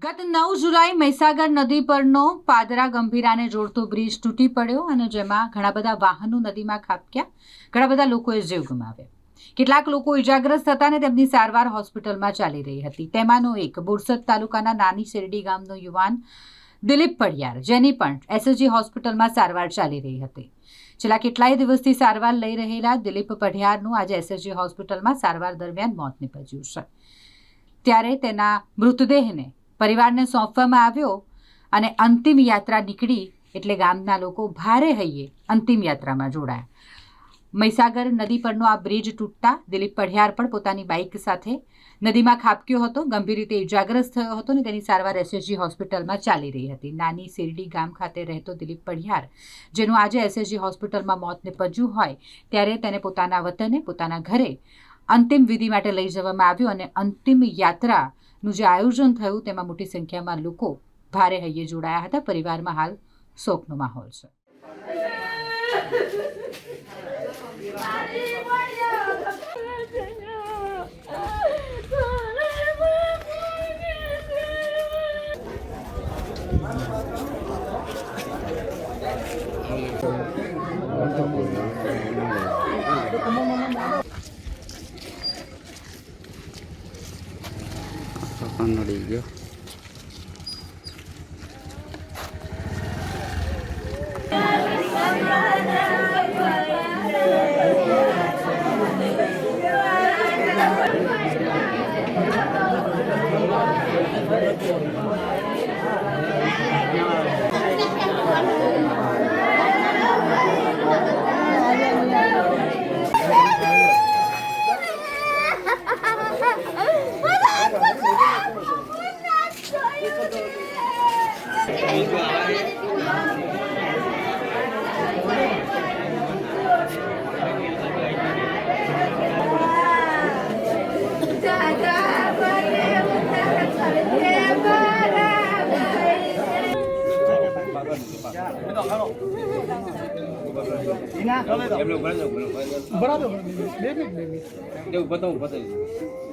ગત નવ જુલાઈ મહીસાગર નદી પરનો પાદરા ગંભીરાને જોડતો બ્રિજ તૂટી પડ્યો અને જેમાં ઘણા બધા વાહનો નદીમાં ખાબક્યા. ઘણા બધા લોકોએ જીવ ગુમાવ્યા. કેટલાક લોકો ઇજાગ્રસ્ત હતા અને તેમની સારવાર હોસ્પિટલમાં ચાલી રહી હતી. તેમાંનો એક બોરસદ તાલુકાના નાની શેરડી ગામનો યુવાન દિલીપ પડિયાર, જેની પણ એસએસજી હોસ્પિટલમાં સારવાર ચાલી રહી હતી. છેલ્લા કેટલાય દિવસથી સારવાર લઈ રહેલા દિલીપ પઢિયારનું આજે એસએસજી હોસ્પિટલમાં સારવાર દરમિયાન મોત નીપજ્યું છે. ત્યારે તેના મૃતદેહને પરિવારને સોંપવામાં આવ્યો અને અંતિમ યાત્રા નીકળી એટલે ગામના લોકો ભારે હૈયે અંતિમ યાત્રામાં જોડાયા. મહીસાગર નદી પરનો આ બ્રિજ તૂટતા દિલીપ પઢિયાર પણ પોતાની બાઇક સાથે નદીમાં ખાબક્યો હતો, ગંભીર રીતે ઇજાગ્રસ્ત થયો હતો અને તેની સારવાર એસએસજી હોસ્પિટલમાં ચાલી રહી હતી. નાની શેરડી ગામ ખાતે રહેતો દિલીપ પઢિયાર, જેનું આજે એસએસજી હોસ્પિટલમાં મોત નિપજ્યું હોય, ત્યારે તેને પોતાના વતને, પોતાના ઘરે અંતિમ વિધિ માટે લઈ જવામાં આવ્યો અને અંતિમ યાત્રાનું જે આયોજન થયું તેમાં મોટી સંખ્યામાં લોકો ભારે હૈયે જોડાયા હતા. પરિવારમાં હાલ શોકનો માહોલ છે. ನೋಡಿ ગયો બરાબર બે મિનિટ બે મિનિટ એવું બતાવું બતાવી